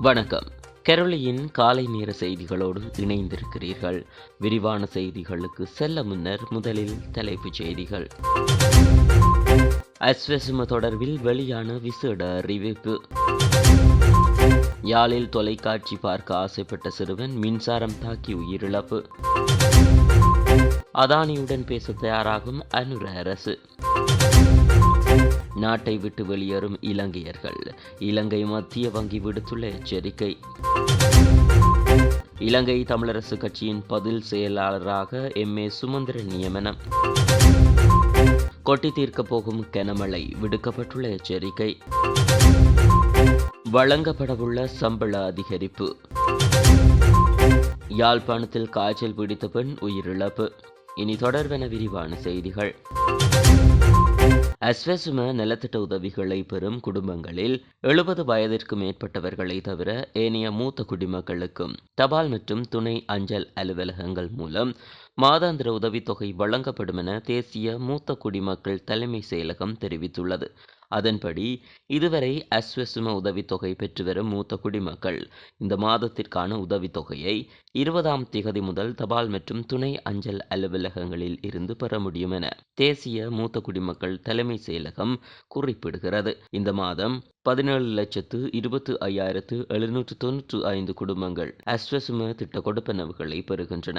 வணக்கம். கெரளியின் காலை நேர செய்திகளோடு இணைந்திருக்கிறீர்கள். விரிவான செய்திகளுக்கு செல்ல முன்னர் முதலில் தலைப்புச் செய்திகள். அஸ்வசும தொடர்பில் வெளியான விசேட அறிவிப்பு. யாழில் தொலைக்காட்சி பார்க்க ஆசைப்பட்ட சிறுவன் மின்சாரம் தாக்கி உயிரிழப்பு. அதானியுடன் பேச தயாராகும் அனுர அரசு. நாட்டை விட்டு வெளியேறும் இலங்கையர்கள். இலங்கை மத்திய வங்கி விடுத்துள்ள எச்சரிக்கை. இலங்கை தமிழரசு கட்சியின் பதில் செயலாளராக எம். ஏ. சுமந்திரன் நியமனம். கொட்டி தீர்க்கப் போகும் கனமழை விடுக்கப்பட்டுள்ள எச்சரிக்கை. வழங்கப்படவுள்ள சம்பள அதிகரிப்பு. யாழ்ப்பாணத்தில் காய்ச்சல் பிடித்த பெண் உயிரிழப்பு. இனி தொடர்வென விரிவான செய்திகள். அஸ்வசும நலத்திட்ட உதவிகளை பெறும் குடும்பங்களில் எழுபது வயதிற்கு மேற்பட்டவர்களை தவிர ஏனைய மூத்த குடிமக்களுக்கும் தபால் மற்றும் துணை அஞ்சல் அலுவலகங்கள் மூலம் மாதாந்திர உதவித்தொகை வழங்கப்படும் என தேசிய மூத்த குடிமக்கள் தலைமை செயலகம் தெரிவித்துள்ளது. அதன்படி இதுவரை அஸ்வசும உதவித்தொகை பெற்று வரும் மூத்த குடிமக்கள் இந்த மாதத்திற்கான உதவித்தொகையை இருபதாம் திகதி முதல் தபால் மற்றும் துணை அஞ்சல் அலுவலகங்களில் இருந்து பெற முடியும் என தேசிய மூத்த குடிமக்கள் தலைமை செயலகம் குறிப்பிடுகிறது. இந்த மாதம் பதினேழு லட்சத்து இருபத்து ஐயாயிரத்து எழுநூற்று தொன்னூற்று ஐந்து குடும்பங்கள் அஸ்வசும திட்ட கொடுப்பனவுகளை பெறுகின்றன.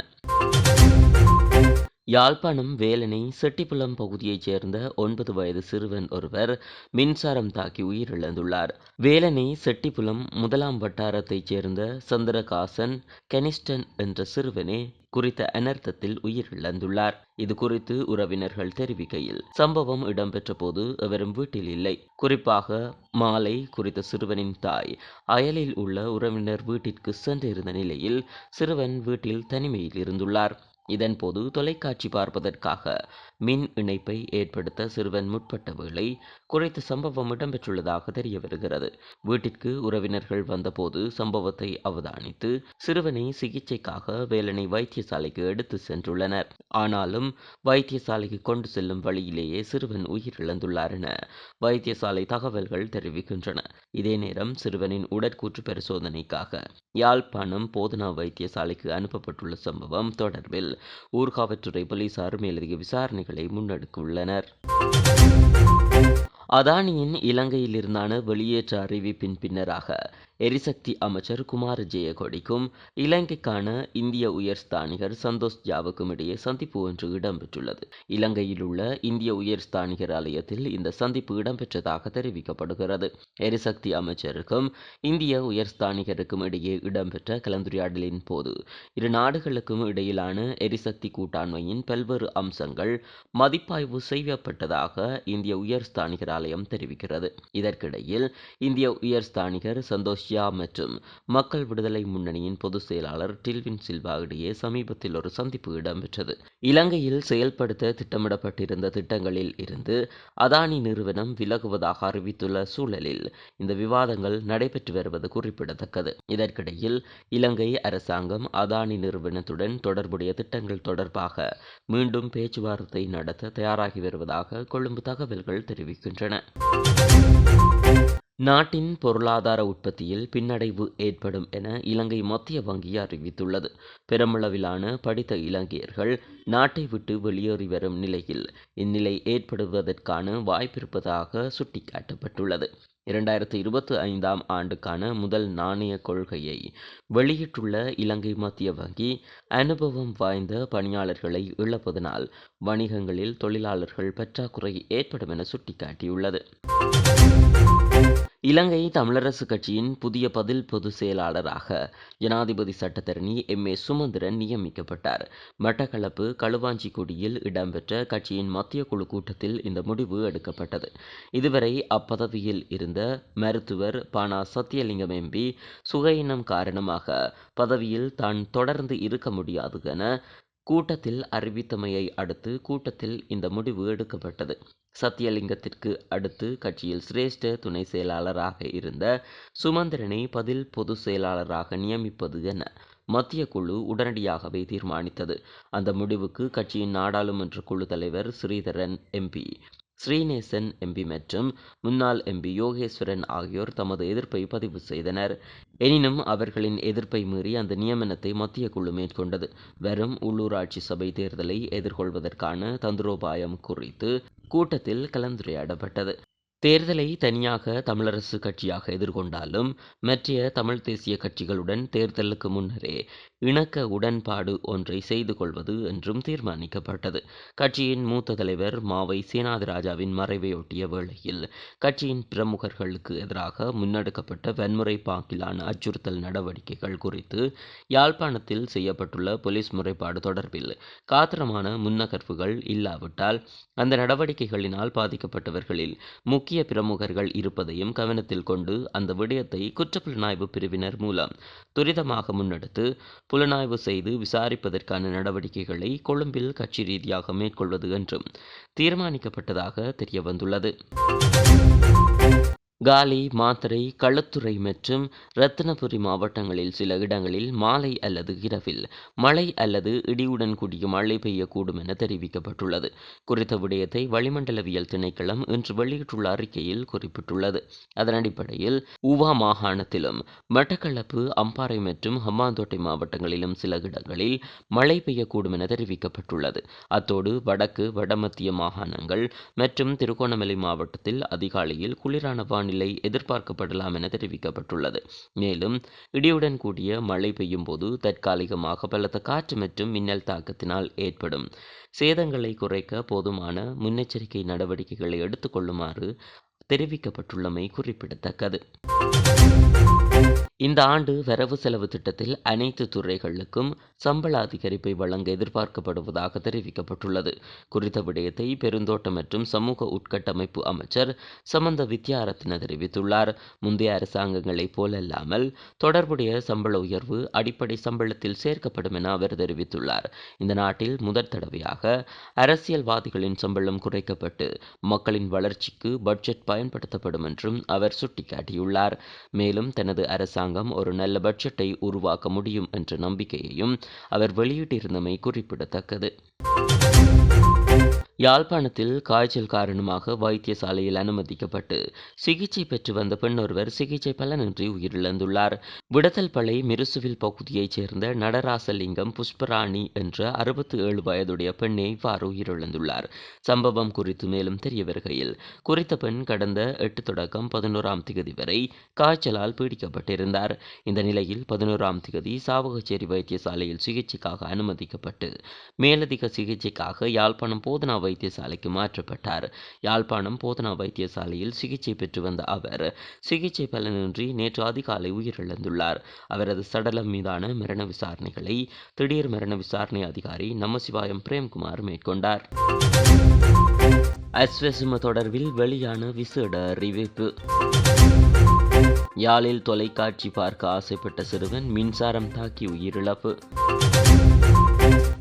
யாழ்ப்பாணம் வேலனை செட்டிப்புலம் பகுதியைச் சேர்ந்த ஒன்பது வயது சிறுவன் ஒருவர் மின்சாரம் தாக்கி உயிரிழந்துள்ளார். வேலனை செட்டிப்புலம் முதலாம் வட்டாரத்தைச் சேர்ந்த சந்திரகாசன் கெனிஸ்டன் என்ற சிறுவனே குறித்த அனர்த்தத்தில் உயிரிழந்துள்ளார். இது குறித்து உறவினர்கள் தெரிவிக்கையில் சம்பவம் இடம்பெற்ற போது அவரும் வீட்டில் இல்லை. குறிப்பாக மாலை குறித்த சிறுவனின் தாய் அயலில் உள்ள உறவினர் வீட்டிற்கு சென்றிருந்த நிலையில் சிறுவன் வீட்டில் தனிமையில் இருந்துள்ளார். இதன்போது தொலைக்காட்சி பார்ப்பதற்காக மின் இணைப்பை ஏற்படுத்த சிறுவன் முற்பட்ட வேளை குறைத்த சம்பவம் இடம்பெற்றுள்ளதாக தெரிய வருகிறது வீட்டிற்கு உறவினர்கள் வந்தபோது சம்பவத்தை அவதானித்து சிறுவனை சிகிச்சைக்காக வேலனை வைத்தியசாலைக்கு எடுத்து சென்றுள்ளனர். ஆனாலும் வைத்தியசாலைக்கு கொண்டு செல்லும் வழியிலேயே சிறுவன் உயிரிழந்துள்ளார் என வைத்தியசாலை தகவல்கள் தெரிவிக்கின்றன. இதே நேரம் சிறுவனின் உடற்கூற்று பரிசோதனைக்காக யாழ்ப்பாணம் போதனா வைத்தியசாலைக்கு அனுப்பப்பட்டுள்ள சம்பவம் தொடர்பில் ஊர்காவற்றுறை போலீசார் மேலதிக விசாரணைகளை முன்னெடுக்கவுள்ளனர். அதானியின் இலங்கையிலிருந்தான வெளியேற்ற அறிவிப்பின் பின்னராக எரிசக்தி அமைச்சர் குமார ஜெயகொடிக்கும் இலங்கைக்கான இந்திய உயர் ஸ்தானிகர் சந்தோஷ் ஜாவுக்கும் இடையே சந்திப்பு ஒன்று இடம்பெற்றுள்ளது. இலங்கையில் உள்ள இந்திய உயர் ஸ்தானிகர் ஆலயத்தில் இந்த சந்திப்பு இடம்பெற்றதாக தெரிவிக்கப்படுகிறது. எரிசக்தி அமைச்சருக்கும் இந்திய உயர் ஸ்தானிகருக்கும் இடையே இடம்பெற்ற கலந்துரையாடலின் போது இரு நாடுகளுக்கும் இடையிலான எரிசக்தி கூட்டாண்மையின் பல்வேறு அம்சங்கள் மதிப்பாய்வு செய்யப்பட்டதாக இந்திய உயர் ஸ்தானிகர் ஆலயம் தெரிவிக்கிறது. இதற்கிடையில் இந்திய உயர் ஸ்தானிகர் சந்தோஷ் ஷியா மற்றும் மக்கள் விடுதலை முன்னணியின் பொதுச் செயலாளர் டில்வின் சில்வா இடையே சமீபத்தில் ஒரு சந்திப்பு இடம்பெற்றது. இலங்கையில் செயல்படுத்த திட்டமிடப்பட்டிருந்த திட்டங்களில் இருந்து அதானி நிறுவனம் விலகுவதாக அறிவித்துள்ள சூழலில் இந்த விவாதங்கள் நடைபெற்று வருவது குறிப்பிடத்தக்கது. இதற்கிடையில் இலங்கை அரசாங்கம் அதானி நிறுவனத்துடன் தொடர்புடைய திட்டங்கள் தொடர்பாக மீண்டும் பேச்சுவார்த்தை நடத்த தயாராகி வருவதாக கொழும்பு தகவல்கள் தெரிவிக்கின்றன. நாட்டின் பொருளாதார உற்பத்தியில் பின்னடைவு ஏற்படும் என இலங்கை மத்திய வங்கி அறிவித்துள்ளது. பெருமளவிலான படித்த இலங்கையர்கள் நாட்டை விட்டு வெளியேறி வரும் நிலையில் இந்நிலை ஏற்படுவதற்கான வாய்ப்பிருப்பதாக சுட்டிக்காட்டப்பட்டுள்ளது. இரண்டாயிரத்தி இருபத்தி ஐந்தாம் ஆண்டுக்கான முதல் நாணய கொள்கையை வெளியிட்டுள்ள இலங்கை மத்திய வங்கி அனுபவம் வாய்ந்த பணியாளர்களை இழப்பதனால் வணிகங்களில் தொழிலாளர்கள் பற்றாக்குறை ஏற்படும் என சுட்டிக்காட்டியுள்ளது. இலங்கை தமிழரசு கட்சியின் புதிய பதில் பொதுச் செயலாளராக ஜனாதிபதி சட்டத்தரணி எம். ஏ. சுமந்திரன் நியமிக்கப்பட்டார். மட்டக்களப்பு களுவாஞ்சிக்குடியில் இடம்பெற்ற கட்சியின் மத்திய குழு கூட்டத்தில் இந்த முடிவு எடுக்கப்பட்டது. இதுவரை அப்பதவியில் இருந்த மருத்துவர் பானா சத்தியலிங்கம் எம்பி சுகையினம் காரணமாக பதவியில் தான் தொடர்ந்து இருக்க முடியாது என கூட்டத்தில் அறிவித்தமையை அடுத்து கூட்டத்தில் இந்த முடிவு எடுக்கப்பட்டது. சத்தியலிங்கத்திற்கு அடுத்து கட்சியில் சிரேஷ்ட துணை செயலாளராக இருந்த சுமந்திரனை பதில் பொதுச் செயலாளராக நியமிப்பது என மத்திய குழு உடனடியாகவே தீர்மானித்தது. அந்த முடிவுக்கு கட்சியின் நாடாளுமன்ற குழு தலைவர் ஸ்ரீதரன் எம்பி ஸ்ரீநேசன் எம்பி மற்றும் முன்னாள் எம்பி யோகேஸ்வரன் ஆகியோர் தமது எதிர்ப்பை பதிவு செய்தனர். எனினும் அவர்களின் எதிர்ப்பை மீறி அந்த நியமனத்தை மத்திய குழு மேற்கொண்டது. வரும் உள்ளூராட்சி சபை தேர்தலை எதிர்கொள்வதற்கான தந்திரோபாயம் குறித்து கூட்டத்தில் கலந்துரையாடப்பட்டது. தேர்தலை தனியாக தமிழரசு கட்சியாக எதிர்கொண்டாலும் மற்றைய தமிழ் தேசிய கட்சிகளுடன் தேர்தலுக்கு முன்னரே இணக்க உடன்பாடு ஒன்றை செய்து கொள்வது என்றும் தீர்மானிக்கப்பட்டது. கட்சியின் மூத்த தலைவர் மாவை சேனாதிராஜாவின் மறைவையொட்டிய வேளையில் கட்சியின் பிரமுகர்களுக்கு எதிராக முன்னெடுக்கப்பட்ட வன்முறை பாக்கிலான அச்சுறுத்தல் நடவடிக்கைகள் குறித்து யாழ்ப்பாணத்தில் செய்யப்பட்டுள்ள போலீஸ் முறைப்பாடு தொடர்பில் காத்திரமான முன்னகர்வுகள் இல்லாவிட்டால் அந்த நடவடிக்கைகளினால் பாதிக்கப்பட்டவர்களில் முக்கிய பிரமுகர்கள் இருப்பதையும் கவனத்தில் கொண்டு அந்த விடயத்தை குற்றப்புலனாய்வு பிரிவினர் மூலம் துரிதமாக முன்னெடுத்து புலனாய்வு செய்து விசாரிப்பதற்கான நடவடிக்கைகளை கொழும்பில் கட்சி ரீதியாக மேற்கொள்வது என்றும் தீர்மானிக்கப்பட்டதாக தெரியவந்துள்ளது. காலி மாத்தறை களுத்துறை மற்றும் ரத்தினபுரி மாவட்டங்களில் சில இடங்களில் மாலை அல்லது இரவில் மழை அல்லது இடியுடன் கூடிய மழை பெய்யக்கூடும் என தெரிவிக்கப்பட்டுள்ளது. குறித்த விடயத்தை வளிமண்டலவியல் திணைக்களம் இன்று வெளியிட்டுள்ள அறிக்கையில் குறிப்பிட்டுள்ளது. அதன் அடிப்படையில் ஊவா மாகாணத்திலும் மட்டக்களப்பு அம்பாறை மற்றும் ஹம்மாந்தோட்டை மாவட்டங்களிலும் சில இடங்களில் மழை பெய்யக்கூடும் என தெரிவிக்கப்பட்டுள்ளது. அத்தோடு வடக்கு வடமத்திய மாகாணங்கள் மற்றும் திருகோணமலை மாவட்டத்தில் அதிகாலையில் குளிரான வானிலை எதிர்பார்க்கப்படலாம் என தெரிவிக்கப்பட்டுள்ளது. மேலும் இடியுடன் கூடிய மழை பெய்யும் போது தற்காலிகமாக பலத்த காற்று மற்றும் மின்னல் தாக்கத்தினால் ஏற்படும் சேதங்களை குறைக்க போதுமான முன்னெச்சரிக்கை நடவடிக்கைகளை எடுத்துக்கொள்ளுமாறு தெரிவிக்கப்பட்டுள்ளமை குறிப்பிடத்தக்கது. இந்த ஆண்டு வரவு செலவு திட்டத்தில் அனைத்து துறைகளுக்கும் சம்பள அதிகரிப்பை வழங்க எதிர்பார்க்கப்படுவதாக தெரிவிக்கப்பட்டுள்ளது. குறித்த விடயத்தை பெருந்தோட்ட மற்றும் சமூக உட்கட்டமைப்பு அமைச்சர் சமந்த வித்யாரத்ன தெரிவித்துள்ளார். முந்தைய அரசாங்கங்களைப் போலல்லாமல் தொடர்புடைய சம்பள உயர்வு அடிப்படை சம்பளத்தில் சேர்க்கப்படும் என அவர் தெரிவித்துள்ளார். இந்த நாட்டில் முதற் தடவையாக அரசியல்வாதிகளின் சம்பளம் குறைக்கப்பட்டு மக்களின் வளர்ச்சிக்கு பட்ஜெட் பயன்படுத்தப்படும் என்றும் அவர் சுட்டிக்காட்டியுள்ளார். மேலும் தனது அரசாங்க அரசாங்கம் ஒரு நல்ல பட்ஜெட்டை உருவாக்க முடியும் என்ற நம்பிக்கையையும் அவர் வெளியிட்டிருந்தமை குறிப்பிடத்தக்கது. யாழ்ப்பாணத்தில் காய்ச்சல் காரணமாக வைத்தியசாலையில் அனுமதிக்கப்பட்டு சிகிச்சை பெற்று வந்த பெண் ஒருவர் சிகிச்சை பலனின்றி உயிரிழந்துள்ளார். விடத்தல்பளை மிருசுவில் பகுதியைச் சேர்ந்த நடராசலிங்கம் புஷ்பராணி என்ற அறுபத்தி ஏழு வயதுடைய பெண்ணே இவ்வாறு உயிரிழந்துள்ளார். சம்பவம் குறித்து மேலும் தெரிய வருகையில் குறித்த பெண் கடந்த எட்டு தொடக்கம் பதினோராம் திகதி வரை காய்ச்சலால் பீடிக்கப்பட்டிருந்தார். இந்த நிலையில் பதினோராம் திகதி சாவகச்சேரி வைத்தியசாலையில் சிகிச்சைக்காக அனுமதிக்கப்பட்டு மேலதிக சிகிச்சைக்காக யாழ்ப்பாணம் போதனா வைத்தியசாலைக்கு மாற்றப்பட்டார். யாழ்ப்பாணம் போதனா வைத்தியசாலையில் சிகிச்சை பெற்று வந்த அவர் சிகிச்சை பலனின்றி நேற்று அதிகாலை உயிரிழந்துள்ளார். அவரது சடலம் மீதான மரண விசாரணைகளை திடீர் மரண விசாரணை அதிகாரி நமசிவாயம் பிரேம்குமார் மேற்கொண்டார். அஸ்வசிம தொடர்பில் வெளியான விசேட அறிவிப்பு. யாழில் தொலைக்காட்சி பார்க்க ஆசைப்பட்ட சிறுவன் மின்சாரம் தாக்கி உயிரிழப்பு.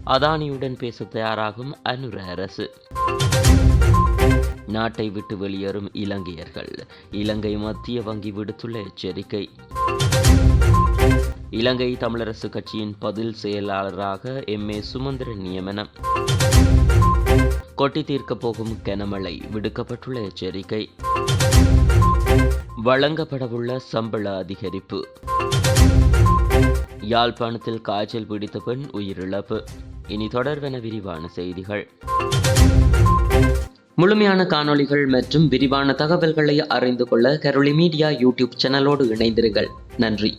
அதானியுடன் பேச தயாராகும் அனுர அரசு. நாட்டை விட்டு வெளியேறும் இலங்கையர்கள். இலங்கை மத்திய வங்கி விடுத்துள்ள எச்சரிக்கை. இலங்கை தமிழரசு கட்சியின் பதில் செயலாளராக எம். ஏ. சுமந்திரன் நியமனம். கொட்டி தீர்க்கப் போகும் கனமழை விடுக்கப்பட்டுள்ள எச்சரிக்கை. வழங்கப்படவுள்ள சம்பள அதிகரிப்பு. யாழ்ப்பாணத்தில் காய்ச்சல் பிடித்த பெண் உயிரிழப்பு. இனி தொடர்வென விரிவான செய்திகள். முழுமையான காணொளிகள் மற்றும் விரிவான தகவல்களை அறிந்து கொள்ள கரோலி மீடியா யூடியூப் சேனலோடு இணைந்திருங்கள். நன்றி.